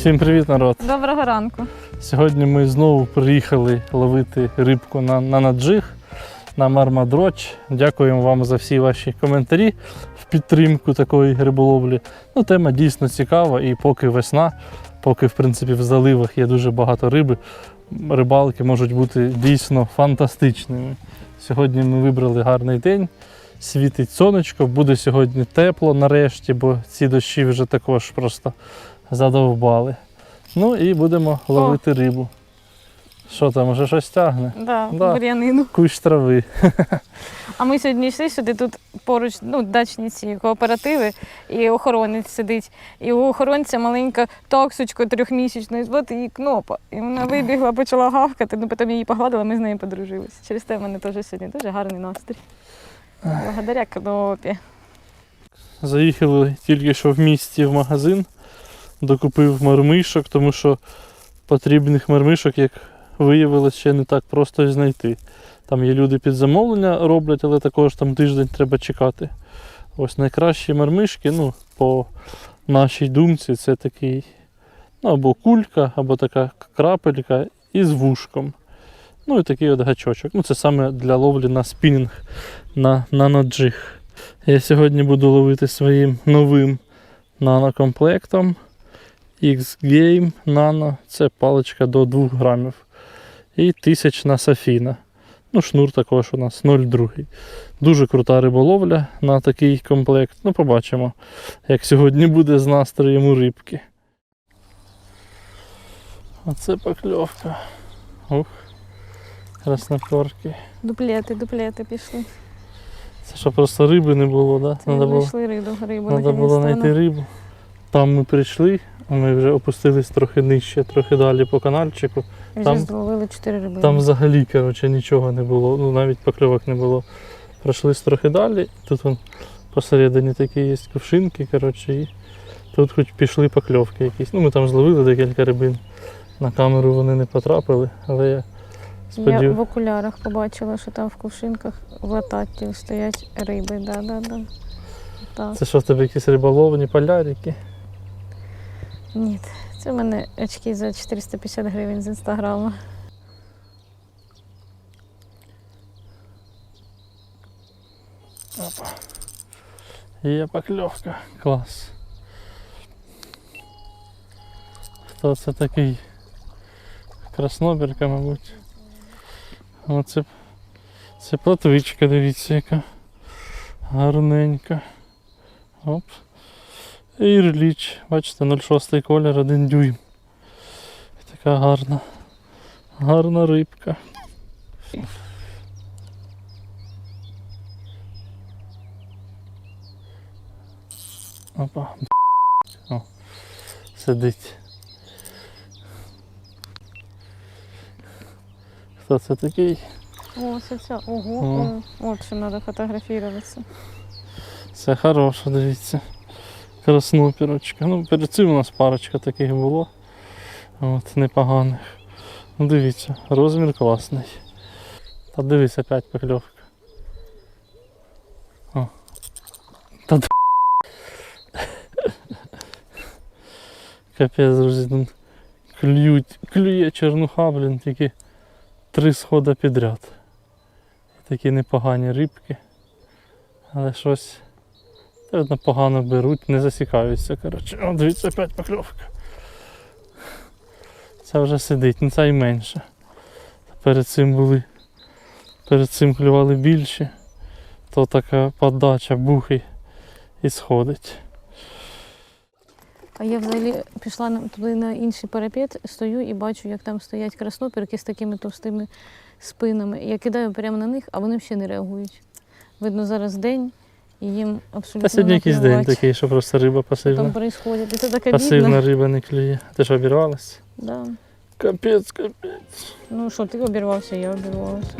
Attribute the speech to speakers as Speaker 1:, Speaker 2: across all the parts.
Speaker 1: Всім привіт, народ!
Speaker 2: Доброго ранку.
Speaker 1: Сьогодні ми знову приїхали ловити рибку на, на наджиг, на мармадроч. Дякуємо вам за всі ваші коментарі в підтримку такої риболовлі. Ну, тема дійсно цікава, і поки весна, поки в принципі в заливах є дуже багато риби, рибалки можуть бути дійсно фантастичними. Сьогодні ми вибрали гарний день. Світить сонечко, буде сьогодні тепло нарешті, бо ці дощі вже також просто задовбали. Ну і будемо ловити рибу. Що там, уже щось тягне?
Speaker 2: Да,
Speaker 1: Да.
Speaker 2: бур'янину.
Speaker 1: Кущ трави.
Speaker 2: А ми сьогодні йшли сюди, тут поруч ну, дачні ці кооперативи, і охоронець сидить. І у охоронця маленька таксочка трьохмісячна, і звати її кнопа. І вона вибігла, почала гавкати, ну потім її погладила, ми з нею подружилися. Через те в мене теж сьогодні дуже гарний настрій. Благодаря кнопі.
Speaker 1: Заїхали тільки що в місті в магазин, докупив мармишок, тому що потрібних мармишок, як виявилось, ще не так просто знайти. Там є люди під замовлення роблять, але також там тиждень треба чекати. Ось найкращі мармишки, ну, по нашій думці, це такий ну, або кулька, або така крапелька із вушком. Ну і такий от гачочок. Ну, це саме для ловлі на спінінг на наноджиг. Я сьогодні буду ловити своїм новим нанокомплектом X-Game Nano. Це паличка до 2 грамів. І тисячна Сафіна. Ну, шнур також у нас 0,2. Дуже крута риболовля на такий комплект. Ну, побачимо, як сьогодні буде з настроєм у рибки. Оце покльовка. Ух, красноперки.
Speaker 2: Дуплети, дуплети пішли.
Speaker 1: Це що просто риби не було, да?
Speaker 2: Це
Speaker 1: Надо було,
Speaker 2: знайшли рибу, рибу
Speaker 1: було знайти рибу. Там ми прийшли, ми вже опустились трохи нижче, трохи далі по канальчику.
Speaker 2: Вже
Speaker 1: там-
Speaker 2: зловили чотири риби.
Speaker 1: Там взагалі, коротше, нічого не було, ну навіть покльовок не було. Пройшли трохи далі, тут вон посередині такі є кувшинки, коротше, і тут хоч пішли покльовки якісь. Ну ми там зловили декілька рибин. На камеру вони не потрапили, але я
Speaker 2: Я в окулярах побачила, що там в кувшинках в лататі стоять риби. Да, да, да. Так.
Speaker 1: Це що в тебе якісь риболовні полярики?
Speaker 2: Ні, це в мене очки за 450 гривень з інстаграму. Опа.
Speaker 1: Є покльовка. Клас. Хто це такий? Краснобірка, мабуть. Оце це платвичка, дивіться, яка гарненька. Оп. Ірліч. Бачите, 0,6 колір, 1 дюйм. Така гарна. Гарна рибка. Опа. О, сидить. Хто це такий?
Speaker 2: О, це ця. Ого,
Speaker 1: О.
Speaker 2: о. от що треба фотографуватися.
Speaker 1: Це хороша, дивіться. Краснопірочка. Ну, перед цим у нас парочка таких було. От, непоганих. Ну, дивіться, розмір класний. Та дивись, опять покльовка. О. Та Капець, друзі, тут клюють, клює чернуха, блін, тільки три сходи підряд. Такі непогані рибки. Але щось видно, погано беруть, не засікаються. Коротше. О, дивіться, опять покльовка. Це вже сидить, ну це і менше. Перед цим були. Перед цим клювали більші, то така подача бухи і сходить.
Speaker 2: А я взагалі пішла туди на інший парапет, стою і бачу, як там стоять краснопірки з такими товстими спинами. Я кидаю прямо на них, а вони взагалі не реагують. Видно, зараз день, і їм абсолютно
Speaker 1: Та сьогодні якийсь день такий, що просто риба пасивна.
Speaker 2: там. І це так
Speaker 1: Пасивна
Speaker 2: обідно.
Speaker 1: риба не клює. Ти ж обірвалась?
Speaker 2: Да.
Speaker 1: Капець, капець.
Speaker 2: Ну що, ти обірвався, я обірвалася.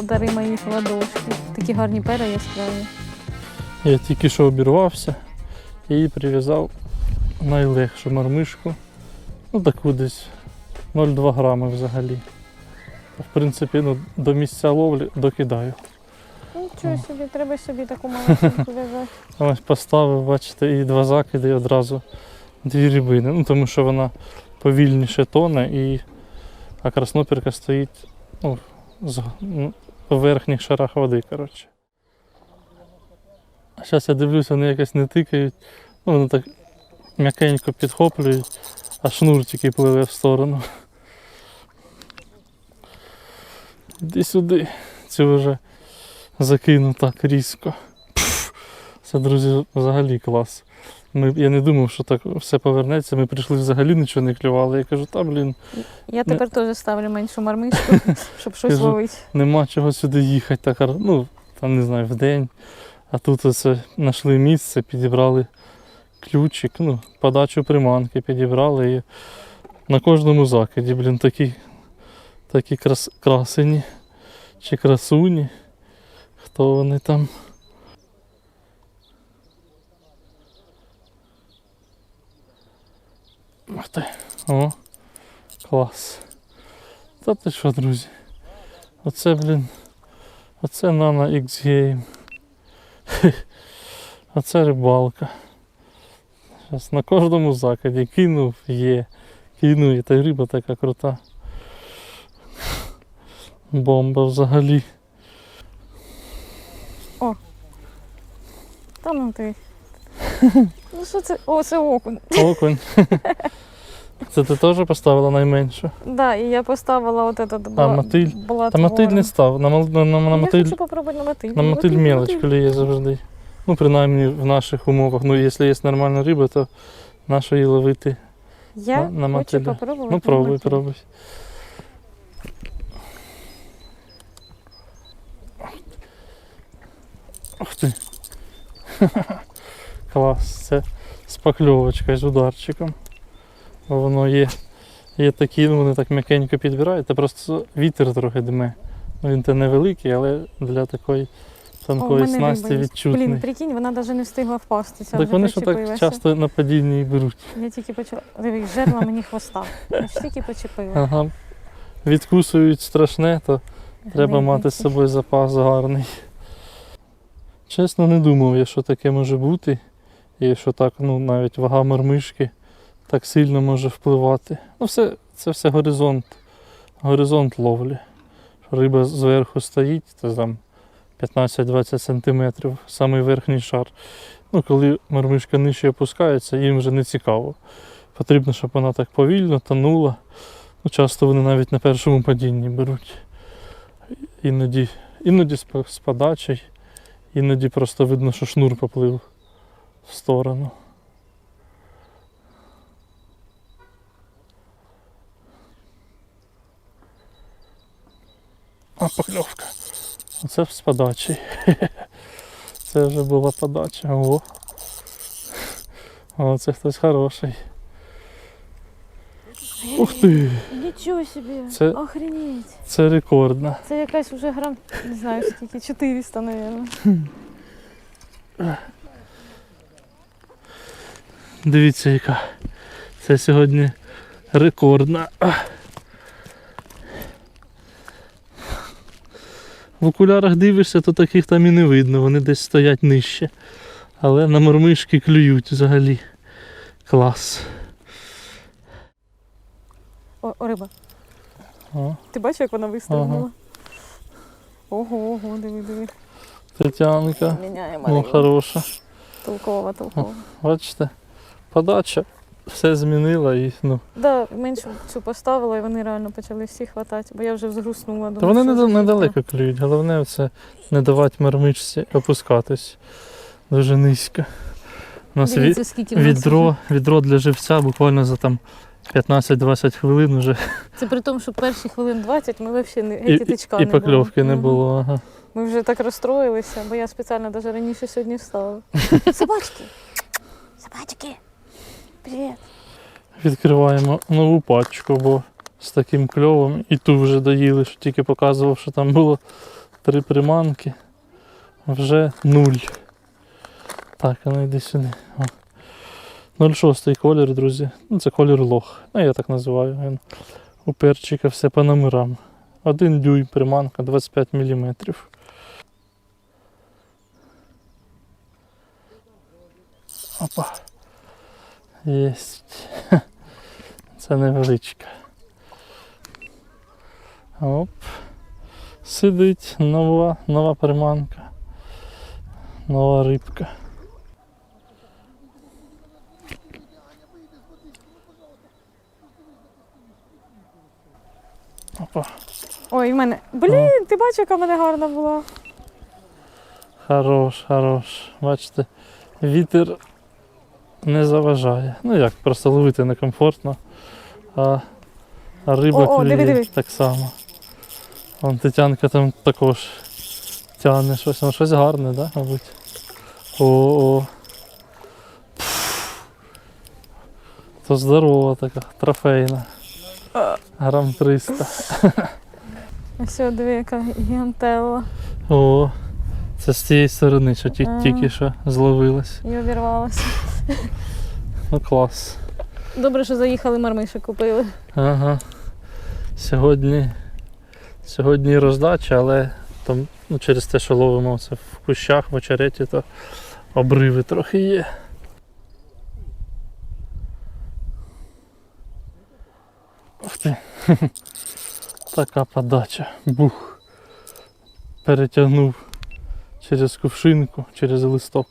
Speaker 2: Тут такого? ладошки. Такі гарні пера яскраві.
Speaker 1: Я тільки що обірвався і прив'язав найлегшу мармишку. Ну таку десь 0,2 грами взагалі. В принципі, ну, до місця ловлі докидаю.
Speaker 2: Нічого собі, треба собі таку маленьку в'язати.
Speaker 1: Ось поставив, бачите, і два закиди і одразу дві рибини. Ну, тому що вона повільніше тоне, і... а краснопірка стоїть ну, з... в верхніх шарах води. коротше. А зараз я дивлюсь, вони якось не тикають. Ну, вони так м'якенько підхоплюють, а шнур тільки пливе в сторону. Іди сюди. Цю вже закинув так різко. Це, друзі, взагалі клас. Ми, я не думав, що так все повернеться. Ми прийшли взагалі нічого не клювали. Я кажу, та блін,
Speaker 2: Я тепер теж ставлю меншу мармишку, щоб щось ловити.
Speaker 1: нема чого сюди їхати. Так, ну, там не знаю, в день. А тут оце знайшли місце, підібрали ключик, ну, подачу приманки підібрали і на кожному закиді, блін, такі, такі крас, красені чи красуні. Хто вони там? Ух ти. О, клас. Та ти що, друзі? Оце, блін. Оце Nano X Game. Оце рибалка. Зараз на кожному закиді кинув, є. Кинув, і та риба така крута. Бомба взагалі.
Speaker 2: Та ну ти. Ну що це? О, це окунь.
Speaker 1: Окунь. Це ти теж поставила найменшу?
Speaker 2: Да, і я поставила от этот
Speaker 1: А, мотиль?
Speaker 2: була
Speaker 1: Та мотиль не став. На, на, на, на
Speaker 2: Я
Speaker 1: мотиль,
Speaker 2: хочу попробувати на мотиль.
Speaker 1: на мотиль мелоч клює завжди. Ну, принаймні в наших умовах. Ну, якщо є нормальна риба, то нащо її ловити?
Speaker 2: Я
Speaker 1: на- на
Speaker 2: хочу попробувати.
Speaker 1: Ну, пробуй,
Speaker 2: мотиль.
Speaker 1: пробуй. Ух ти. Клас, це з покльовочкою, з ударчиком. Воно є, є такі, ну вони так м'якенько підбирають, та просто вітер трохи дме. Ну, він то невеликий, але для такої
Speaker 2: О,
Speaker 1: тонкої
Speaker 2: мене
Speaker 1: снасті відчутний.
Speaker 2: Блін, прикинь, вона навіть не встигла впастися.
Speaker 1: Так
Speaker 2: вже
Speaker 1: вони ж так часто на падінні і беруть.
Speaker 2: Я тільки. Дивись, жерла мені хвоста. Я ж тільки почепила.
Speaker 1: Ага. Відкусують страшне, то Треба мати з собою запас гарний. Чесно, не думав я, що таке може бути. І що так, ну, навіть вага мармишки так сильно може впливати. Ну, все, це все горизонт. Горизонт ловлі. Риба зверху стоїть, це там 15-20 см, самий верхній шар. Ну, коли мармишка нижче опускається, їм вже не цікаво. Потрібно, щоб вона так повільно тонула. Ну, часто вони навіть на першому падінні беруть іноді, іноді з подачі, іноді просто видно, що шнур поплив в сторону. А покльовка. Оце з подачі. Це вже була подача. О. О, це хтось хороший. Ух ти!
Speaker 2: Нічого собі.
Speaker 1: Це-
Speaker 2: Охренеть.
Speaker 1: Це рекордна.
Speaker 2: Це якась вже грам, не знаю скільки, 400, мабуть.
Speaker 1: Дивіться, яка. Це сьогодні рекордна. В окулярах дивишся, то таких там і не видно, вони десь стоять нижче. Але на мормишки клюють взагалі. Клас.
Speaker 2: О, о, риба.
Speaker 1: О,
Speaker 2: Ти бачиш, як вона вистрибнула? Ого, ого, диви, диви.
Speaker 1: Тетянка.
Speaker 2: Міняємо
Speaker 1: О, хороша.
Speaker 2: Толкова, толкова.
Speaker 1: Бачите? Подача. Все змінила і ну.
Speaker 2: Да, меншу цю поставила і вони реально почали всі хватати, бо я вже взгруснула.
Speaker 1: Та вони
Speaker 2: за
Speaker 1: недалеко клюють. Головне це не давати мармичці опускатись дуже низько. У нас
Speaker 2: Дивіться, скільки в нас
Speaker 1: відро, відро для живця буквально за там 15-20 хвилин вже.
Speaker 2: Це при тому, що перші хвилин 20 ми взагалі не
Speaker 1: і,
Speaker 2: і було.
Speaker 1: покльовки не було. Ага.
Speaker 2: Ми вже так розстроїлися, бо я спеціально навіть раніше сьогодні встала. Собачки! Собачки! Привіт!
Speaker 1: Відкриваємо нову пачку, бо з таким кльовом. І ту вже доїли, що тільки показував, що там було три приманки. Вже нуль. Так, а ну йди сюди. О. 0,6 колір, друзі. Ну, це колір лох. Ну, я так називаю. Він у перчика все по номерам. Один дюйм приманка 25 мм. Опа. Єсть. Це невеличка. Оп. Сидить нова, нова приманка. Нова рибка. Опа.
Speaker 2: Ой, в мене. Блін, ти бачиш, яка в мене гарна була.
Speaker 1: Хорош, хорош. Бачите, вітер не заважає. Ну як, просто ловити некомфортно, а, а риба
Speaker 2: О, о, диви,
Speaker 1: клює
Speaker 2: диви.
Speaker 1: так само. Вон Тетянка там також тягне щось, ну щось гарне, да, мабуть. О, о. Пф. То здорова така, трофейна. Грам 300.
Speaker 2: Ось, о, диви, яка гігантелла.
Speaker 1: О, це з тієї сторони, що ті- тільки що зловилась.
Speaker 2: І обірвалася.
Speaker 1: Ну клас.
Speaker 2: Добре, що заїхали мармиші купили.
Speaker 1: Ага. Сьогодні, сьогодні роздача, але там, ну, через те, що ловимо це в кущах, в очереті, то обриви трохи є. Ух ти. Така подача. Бух. Перетягнув через кувшинку, через листок.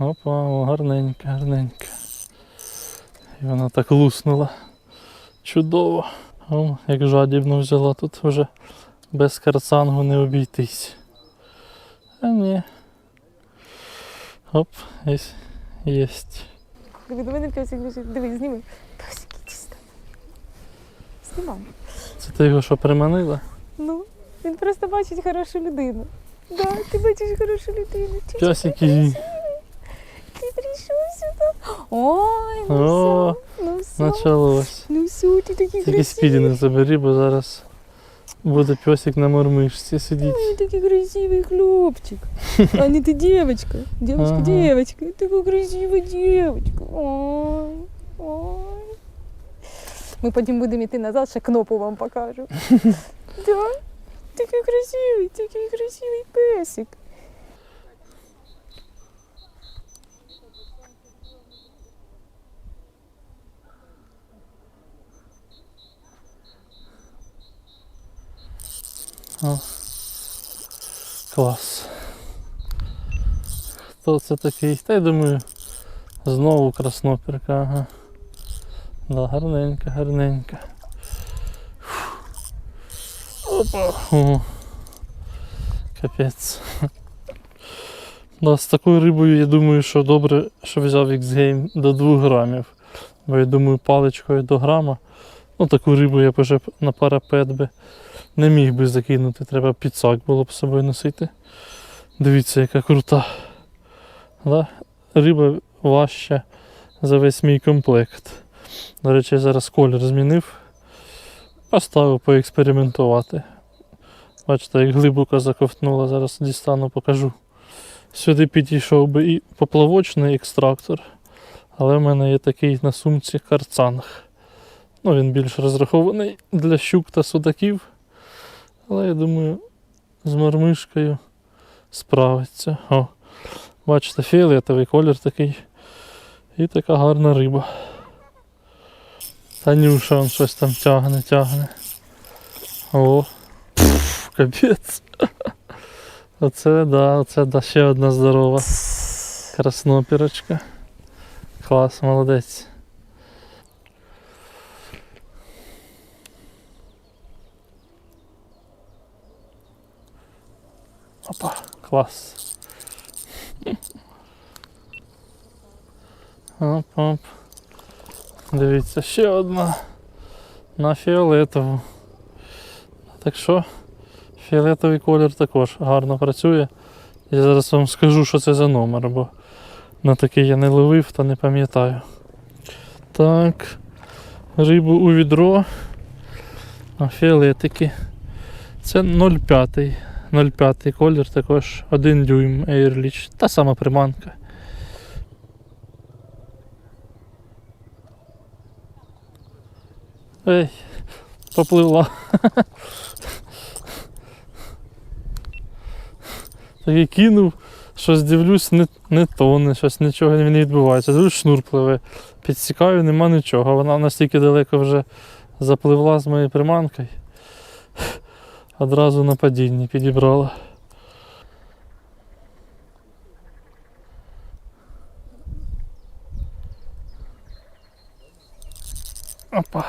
Speaker 1: Опа, о, гарненька, гарненька. І вона так луснула. Чудово. О, як жадібно взяла, тут вже без карцангу не обійтись. А ні. Оп, єсть. єсть.
Speaker 2: До мене песик біжить. Диви, зніми. Песик, сюди. Знімай.
Speaker 1: Це ти його що приманила?
Speaker 2: Ну, він просто бачить хорошу людину. Да, ти бачиш хорошу людину.
Speaker 1: Пьосики.
Speaker 2: ти прийшов сюди. Ой, ну
Speaker 1: О,
Speaker 2: все, ну все.
Speaker 1: Началось.
Speaker 2: Ну все, ти такий
Speaker 1: Тільки
Speaker 2: красивий.
Speaker 1: спідінг забери, бо зараз буде пьосик на мормишці сидіти.
Speaker 2: Ой, такий красивий хлопчик. А не ты девочка. Девочка,
Speaker 1: Ага.
Speaker 2: девочка. Такая красивая девочка. Ой, ой. Ми потім будемо йти назад, ще кнопу вам покажу. Да? Такий красивий, такий красивий песик.
Speaker 1: О. Клас. Хто це такий? Та я думаю, знову красноперка, ага. Да, гарненька, гарненька. Опа. О. Капець. Да, з такою рибою я думаю, що добре, що взяв X-Game до 2 грамів. Бо я думаю, паличкою до грама. Ну таку рибу я б вже на парапет би не міг би закинути, треба підсак було б з собою носити. Дивіться, яка крута. Да? Риба важча за весь мій комплект. До речі, я зараз колір змінив. Поставив поекспериментувати. Бачите, як глибоко заковтнула, зараз дістану, покажу. Сюди підійшов би і поплавочний екстрактор, але в мене є такий на сумці карцанг. Ну, він більш розрахований для щук та судаків. Але я думаю, з мормишкою справиться. О, бачите, фіолетовий колір такий. І така гарна риба. Танюша он щось там тягне, тягне. О, пф, капець. Оце да, оце да, ще одна здорова. Краснопірочка. Клас, молодець. Опа, клас. Оп, оп. Дивіться, ще одна на фіолетову. Так що, фіолетовий колір також гарно працює. Я зараз вам скажу, що це за номер, бо на такий я не ловив та не пам'ятаю. Так. рибу у відро. А фіолетики. Це 0,5. 0,5 колір, також 1 дюйм Airlich. Та сама приманка. Ей, попливла. Так і кинув, щось дивлюсь, не, не тоне, щось нічого не відбувається. Дивлюсь, шнур пливе. Підсікаю, нема нічого. Вона настільки далеко вже запливла з моєю приманкою. Одразу на падінні підібрала. Опа.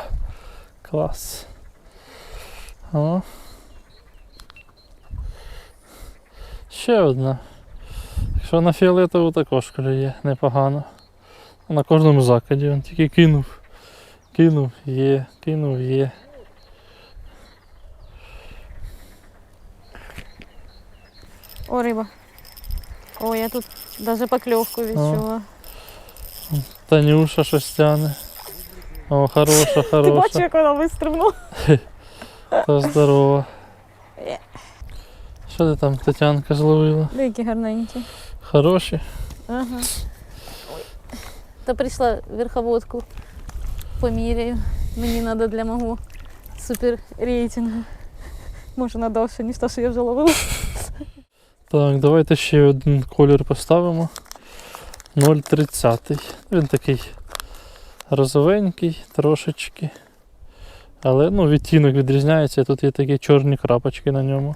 Speaker 1: Клас. О. Ще одна. Якщо на фіолетову також клює непогано. На кожному закиді він тільки кинув. Кинув, є, кинув, є.
Speaker 2: О, риба. О, я тут навіть покльовку відчула.
Speaker 1: Танюша щось тяне. О, хороша,
Speaker 2: Ти бачив,
Speaker 1: хороша.
Speaker 2: як вона вистрибнула?
Speaker 1: Та здорова.
Speaker 2: Є.
Speaker 1: Що ти там, Тетянка, зловила?
Speaker 2: Деякі гарненькі.
Speaker 1: Хороші.
Speaker 2: Ага. Та прийшла верховодку поміряю. Мені треба для мого супер рейтингу. Може надовше, ніж те, що я вже ловила.
Speaker 1: Так, давайте ще один колір поставимо. 0,30. Він такий розовенький трошечки. Але ну, відтінок відрізняється, тут є такі чорні крапочки на ньому.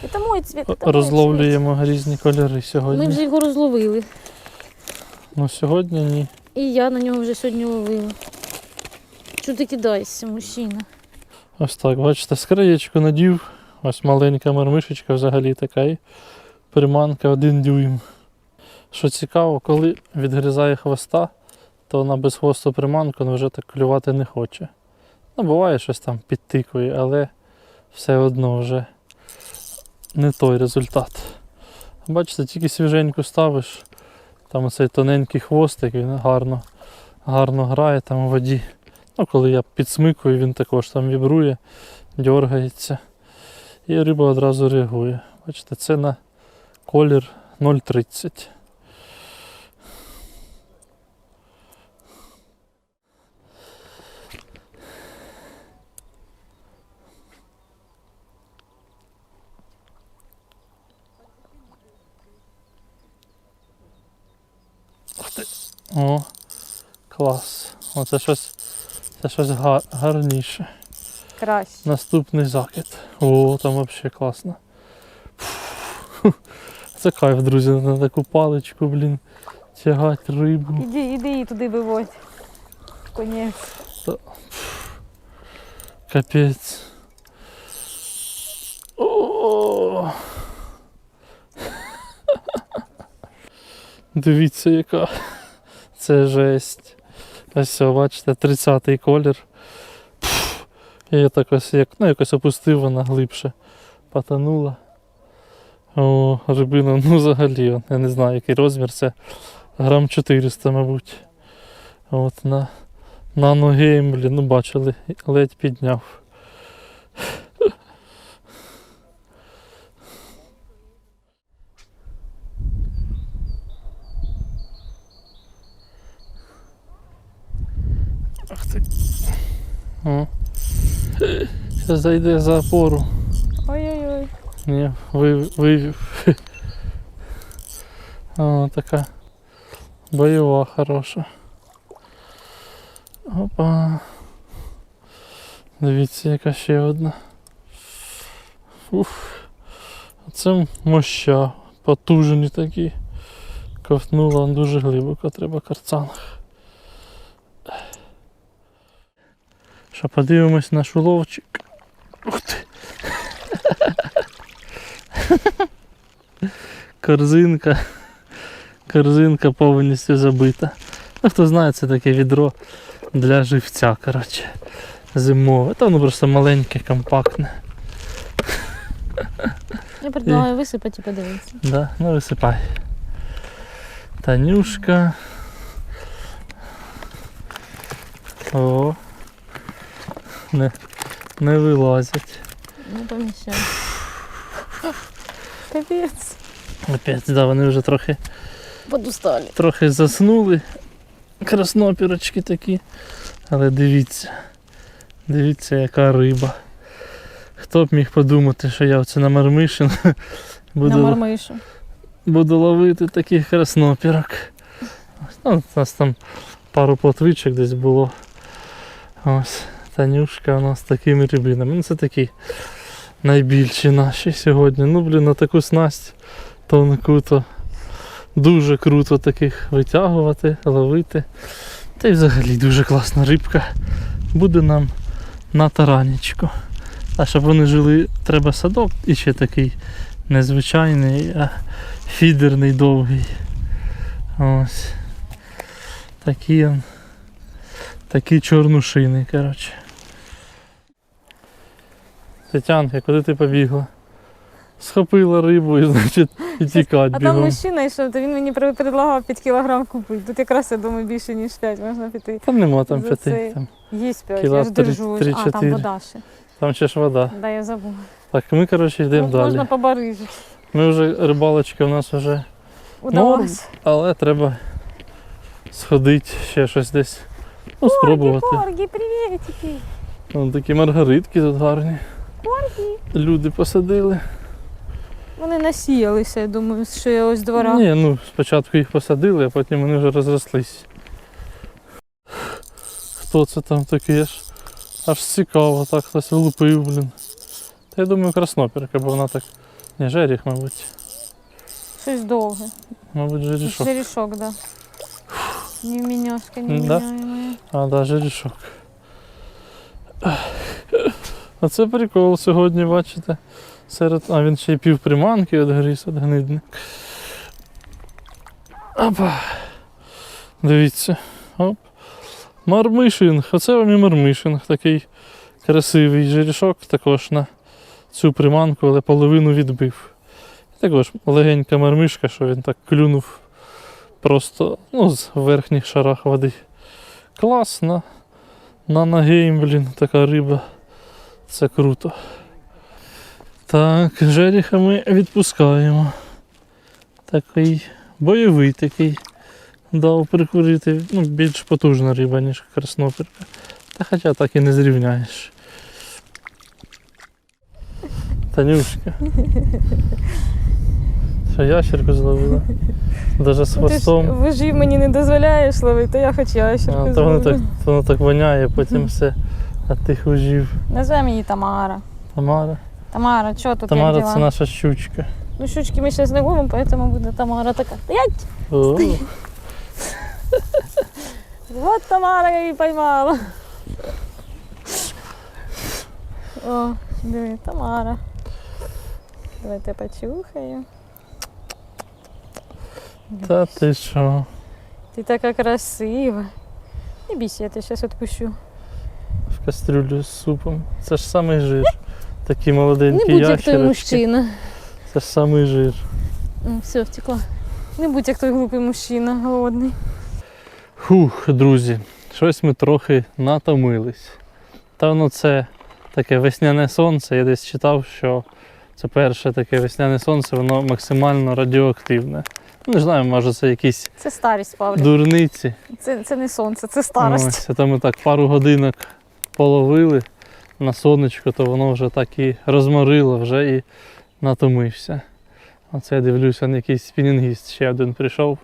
Speaker 2: Цвіт. це мой цвіт.
Speaker 1: Розловлюємо різні кольори сьогодні.
Speaker 2: Ми вже його розловили.
Speaker 1: Ну сьогодні ні.
Speaker 2: І я на нього вже сьогодні ловила. Чого ти кидаєшся, мужчина?
Speaker 1: Ось так, бачите, скриєчку надів. Ось маленька мармишечка взагалі така і приманка один дюйм. Що цікаво, коли відгризає хвоста, то вона без хвосту приманку ну, вже так клювати не хоче. Ну, буває щось там підтикує, але все одно вже не той результат. Бачите, тільки свіженьку ставиш, там оцей тоненький хвостик, він гарно, гарно грає там у воді. Ну, коли я підсмикую, він також там вібрує, дергається. І риба одразу реагує. Бачите, це на колір 0,30. Ух. О, клас. Оце щось, це щось га- гарніше.
Speaker 2: Краще.
Speaker 1: Наступний закид. О, там взагалі класно. Фу. Це кайф, друзі, на таку паличку, блін, тягати рибу.
Speaker 2: Іди, іди і туди виводь. Конець.
Speaker 1: Капець. О! Дивіться, яка. Це жесть. Ось все, бачите, 30-й колір. Пф. Я так ось як, ну, якось опустив вона глибше. Потонула. О, рибина, ну взагалі, я не знаю, який розмір, це грам 400, мабуть. От на, на ноги, блін, ну бачили, ледь підняв. Ах ти. О. Зайде за опору.
Speaker 2: Ой-ой-ой.
Speaker 1: Ні, вив- вивів. О, така бойова хороша. Опа. Дивіться, яка ще одна. Уф. Це моща. Потужні такі. Ковтнула дуже глибоко, треба карцанг. Що подивимось наш уловчик. Ух ти. Корзинка. Корзинка повністю забита. Ну, хто знає, це таке відро для живця, коротше. Зимове. Та воно просто маленьке, компактне.
Speaker 2: Я предлагаю висипати і подивитися.
Speaker 1: Да? Ну висипай. Танюшка. О. не, не вилазять.
Speaker 2: Не поміщаю. Капець.
Speaker 1: Опять, да, вони вже трохи,
Speaker 2: Подустали.
Speaker 1: трохи заснули. Краснопірочки такі. Але дивіться, дивіться, яка риба. Хто б міг подумати, що я оце на мармишин
Speaker 2: На
Speaker 1: буду,
Speaker 2: мармишу.
Speaker 1: буду ловити таких краснопірок. Ну, у нас там пару плотвичок десь було. Ось, Танюшка у нас з такими рибинами. Ну, це такі найбільші наші сьогодні. Ну, блін, на таку снасть то дуже круто таких витягувати, ловити. Та й взагалі дуже класна рибка. Буде нам на таранічку. А щоб вони жили, треба садок і ще такий незвичайний, а фідерний довгий. Ось. Такі, он- такі чорнушини, коротше. Тетянка, куди ти побігла? Схопила рибу і, значить, і тікать
Speaker 2: А там мужчина йшов, то він мені предлагав 5 кілограм купити. Тут якраз я думаю більше, ніж 5, можна піти.
Speaker 1: Там нема там
Speaker 2: За
Speaker 1: п'яти.
Speaker 2: цей.
Speaker 1: Там,
Speaker 2: Є 5,
Speaker 1: Кіла
Speaker 2: я ж держусь. А, там вода ще.
Speaker 1: там ще ж вода.
Speaker 2: Да, я забула.
Speaker 1: Так, ми, коротше, йдемо
Speaker 2: Ну,
Speaker 1: далі.
Speaker 2: Можна побарижити.
Speaker 1: Ми вже рибалочки у нас вже,
Speaker 2: Удалось.
Speaker 1: але треба сходити ще щось десь. Ну, спробувати.
Speaker 2: Корги, приветики.
Speaker 1: Вон такі маргаритки тут гарні. Люди посадили.
Speaker 2: Вони насіялися, я думаю, що я ось двора.
Speaker 1: Ні, ну спочатку їх посадили, а потім вони вже розрослись. Хто це там такий аж, аж цікаво, так хтось влупив, блін. Та я думаю, краснопірка, бо вона так. Не, жеріх, мабуть.
Speaker 2: Щось довге.
Speaker 1: Мабуть, жерішок.
Speaker 2: Жерішок, да. Не міняшка, не
Speaker 1: Да?
Speaker 2: міняємо.
Speaker 1: А, да, жерішок. А це прикол сьогодні, бачите. Серед... А він ще й півприманки відгріз від гнидник. Опа. Дивіться. Оп. Мармишинг. Оце вам і мармишинг. Такий красивий жерішок також на цю приманку, але половину відбив. Також легенька мармишка, що він так клюнув просто ну, з верхніх шарах води. Класно. На нагейм, блін, така риба. Це круто. Так, жеріха ми відпускаємо. Такий бойовий такий. Дав прикурити. Ну, більш потужна риба, ніж краснопірка. Та хоча так і не зрівняєш. Танюшка. Що ящерку зловила? Даже з
Speaker 2: Ну, Ти ж
Speaker 1: хвостом.
Speaker 2: мені не дозволяєш ловити, то я хоч ящерку
Speaker 1: А, то воно так,
Speaker 2: зловлю.
Speaker 1: воно так воняє, потім все. А тих ужів.
Speaker 2: Назвемо її Тамара.
Speaker 1: Тамара.
Speaker 2: Тамара, що тут як
Speaker 1: Тамара
Speaker 2: діла?
Speaker 1: це наша щучка.
Speaker 2: Ну, щучки ми ще не ловимо, поэтому буде Тамара така. Стоять!
Speaker 1: О,
Speaker 2: Вот Тамара я її поймала. О, диви, Тамара. Давайте почухаю.
Speaker 1: та ти що?
Speaker 2: Ти така красива. Не бійся, я тебе зараз відпущу.
Speaker 1: В кастрюлю з супом. Це ж самий жир. Такі
Speaker 2: Не
Speaker 1: молоденькі
Speaker 2: будь як той мужчина.
Speaker 1: Це ж самий жир.
Speaker 2: Все, втекла. Не будь як той глупий мужчина, голодний.
Speaker 1: Фух, друзі, щось ми трохи натомились. Та воно це таке весняне сонце. Я десь читав, що це перше таке весняне сонце, воно максимально радіоактивне. Не знаю, може це якісь
Speaker 2: Це старість, Павлік.
Speaker 1: дурниці.
Speaker 2: Це, це не сонце, це старость.
Speaker 1: Ось, а то ми так пару годинок половили на сонечко, то воно вже так і розморило вже і натомився. Оце я дивлюся, на якийсь спінінгіст ще один прийшов.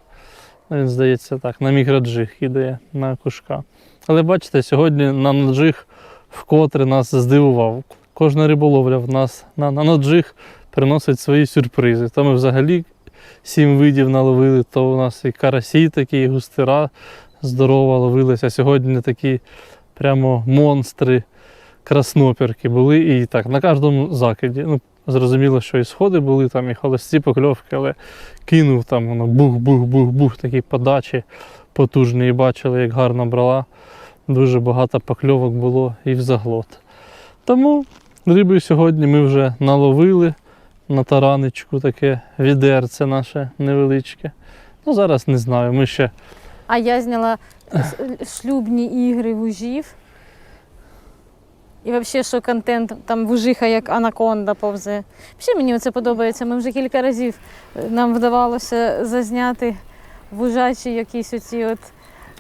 Speaker 1: Ну, Він, здається, так, на міграджиг іде на кушка. Але бачите, сьогодні на наджиг вкотре нас здивував. Кожна риболовля в нас на, наджиг приносить свої сюрпризи. То ми взагалі сім видів наловили, то у нас і карасі такі, і густира здорова ловилася. Сьогодні такі прямо монстри краснопірки були. І так, на кожному закиді. Ну, зрозуміло, що і сходи були, там і холості покльовки, але кинув там воно бух-бух-бух-бух, такі подачі потужні. І бачили, як гарно брала. Дуже багато покльовок було і в заглот. Тому риби сьогодні ми вже наловили на тараничку таке відерце наше невеличке. Ну, зараз не знаю. Ми ще
Speaker 2: А я зняла шлюбні ігри вужів. І взагалі, що контент там вужиха, як анаконда повзе. Взагалі мені це подобається. Ми вже кілька разів е, нам вдавалося зазняти вужачі якісь оці от.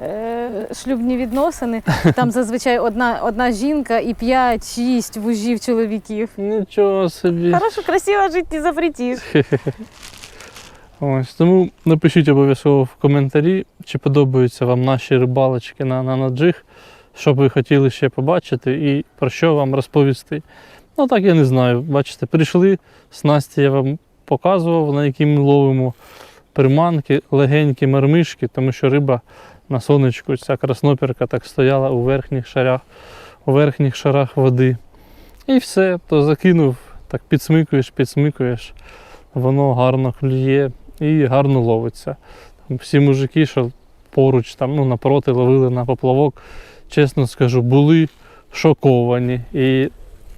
Speaker 2: е, Шлюбні відносини. Там зазвичай одна, одна жінка і 5-6 вужів чоловіків.
Speaker 1: Нічого собі.
Speaker 2: Хорошо, красиво жити не запретиш.
Speaker 1: Ось, тому напишіть обов'язково в коментарі, чи подобаються вам наші рибалочки на, на наджиг, що б ви хотіли ще побачити і про що вам розповісти. Ну так я не знаю. Бачите, прийшли, снасті я вам показував, на які ми ловимо приманки, легенькі мармишки, тому що риба на сонечку, ця краснопірка так стояла у верхніх шарах, у верхніх шарах води. І все, то закинув, так підсмикуєш, підсмикуєш, воно гарно клює і гарно ловиться. Там Всі мужики, що поруч там, ну, напроти ловили на поплавок, чесно скажу, були шоковані. І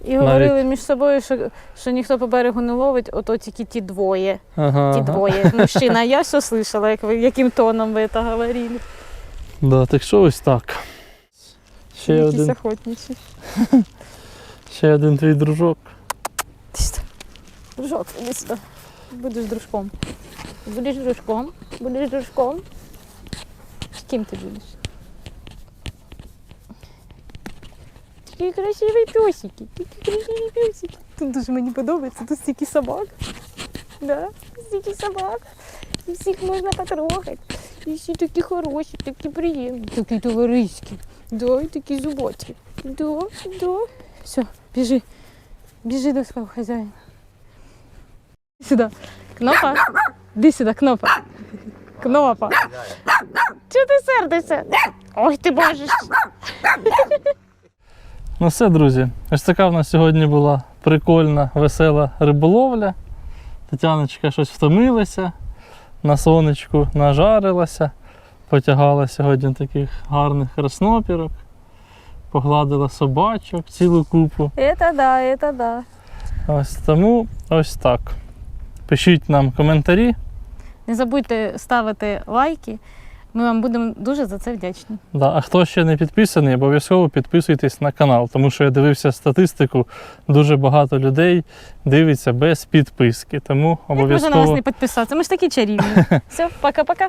Speaker 2: І говорили між собою, що, що ніхто по берегу не ловить, ото тільки ті двоє.
Speaker 1: ага,
Speaker 2: Ті двоє. Мужчина, я все слышала, як ви, яким тоном ви це говорили.
Speaker 1: Да, так що ось так. Ще
Speaker 2: Якісь
Speaker 1: один,
Speaker 2: охотничі.
Speaker 1: ще один твій дружок.
Speaker 2: Дружок, іди сюди. Будеш дружком. Будеш дружком. Будеш дружком. З ким ти будеш? Такі красиві песики. Такі красиві песики. Тут дуже мені подобається, тут стільки собак. Да, стільки собак. І всіх можна потрогати. І всі такі хороші, такі приємні, такі товариські. Да, і такі зуботі. Да, да. Все, біжи. Біжи до свого хазяїна. Сюди. Кнопа. Іди сюди, кнопа. Кнопа. Чого ти сердишся? Ой, ти бачиш.
Speaker 1: Ну все, друзі. Ось така в нас сьогодні була прикольна, весела риболовля. Тетяночка щось втомилася, на сонечку нажарилася, потягала сьогодні таких гарних краснопірок, погладила собачок цілу купу.
Speaker 2: Это да, это да.
Speaker 1: Ось тому ось так. Пишіть нам коментарі.
Speaker 2: Не забудьте ставити лайки. Ми вам будемо дуже за це вдячні.
Speaker 1: Да, а хто ще не підписаний, обов'язково підписуйтесь на канал, тому що я дивився статистику, дуже багато людей дивиться без підписки. Тому
Speaker 2: Як можна на вас не підписатися? Ми ж такі чарівні. Все, пока-пока.